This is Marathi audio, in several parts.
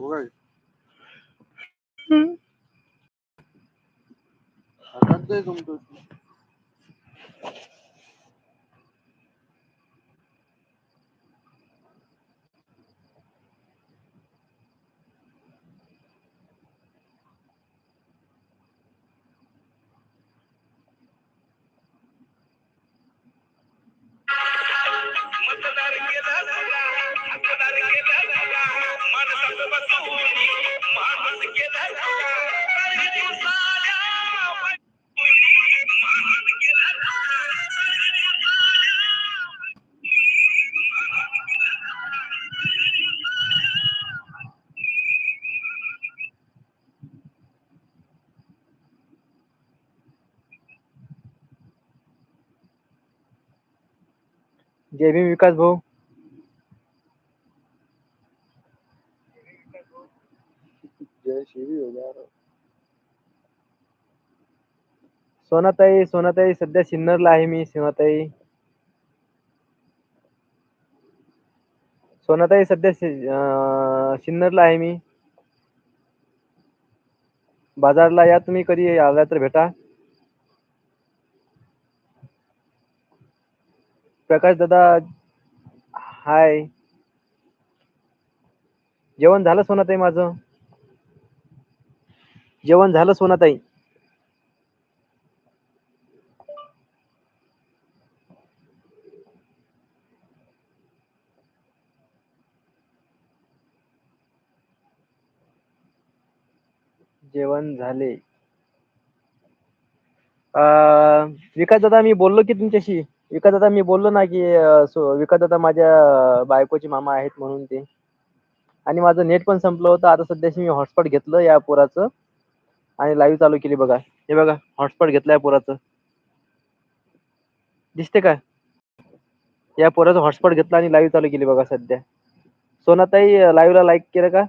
怖い。うん。जय भीम विकास भाऊ जय श्री हो यार सोनाताई सोनाताई सध्या सिन्नरला आहे मी सोनाताई सोनाताई सध्या सिन्नरला आहे मी. बाजारला या तुम्ही कधी आला तर भेटा. प्रकाश दादा हाय. जेवण झालं सोनाताई माझं? जेवण झालं सोनाताई. जेवण झाले. विकास दादा मी बोललो की तुमच्याशी. विकास दादा मी बोललो ना की विकास दादा माझ्या बायकोचे मामा आहेत म्हणून ते. आणि माझं नेट पण संपलं होतं. आता सध्याशी मी हॉटस्पॉट घेतलं या पोराचं. आणि लाईव्ह चालू केली बघा. हे बघा हॉटस्पॉट घेतलं या पोराचं. दिसते का या पोराचं हॉटस्पॉट घेतलं आणि लाईव्ह चालू केली बघा सध्या. सोनाताई लाईव्हला लाईक केलं का?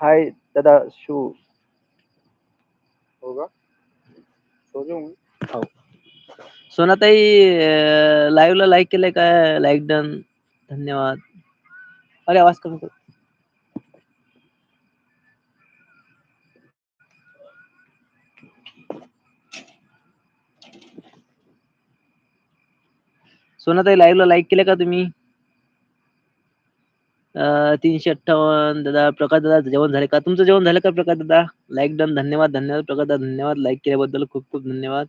हाय दादा शू. हो का? मग. सोनाताई लाईव्हला लाईक केलंय का? लाईक डन धन्यवाद. अरे आवाज कमी कर. सोनाताई लाईव्हला लाईक केलं का तुम्ही? तीनशे अठ्ठावन्न दादा प्रकाश दादा जेवण झाले का? तुमचं जेवण झालं का प्रकाश दादा? लाईक डन धन्यवाद धन्यवाद प्रकाश दादा धन्यवाद. लाईक केल्याबद्दल खूप खूप धन्यवाद.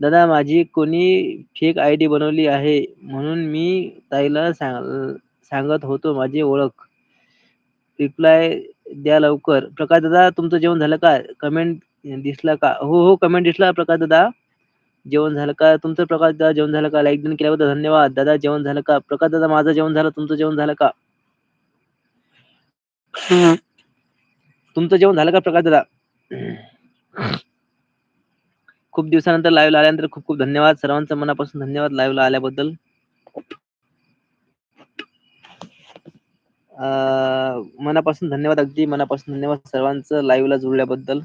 दादा माझी कोणी फेक आय डी बनवली आहे म्हणून मी ताईला सांग सांगत होतो माझी ओळख. रिप्लाय द्या लवकर. प्रकाश दादा तुमचं जेवण झालं का? कमेंट दिसला का? हो हो कमेंट दिसला प्रकाश दादा. जेवण झालं का? तुमचं प्रकाश दादा जेवण झालं का? लाईक डन केल्याबद्दल धन्यवाद. दादा जेवण झालं का? प्रकाश दादा माझं जेवण झालं. तुमचं जेवण झालं का? तुमचं जेवण झालं का प्रकाश दादा? खूप दिवसानंतर लाईव्ह आल्यानंतर खूप खूप धन्यवाद. सर्वांचं मनापासून धन्यवाद लाईव्हला आल्याबद्दल. अं, मनापासून धन्यवाद अगदी मनापासून धन्यवाद सर्वांचं लाईव्हला जुळल्याबद्दल.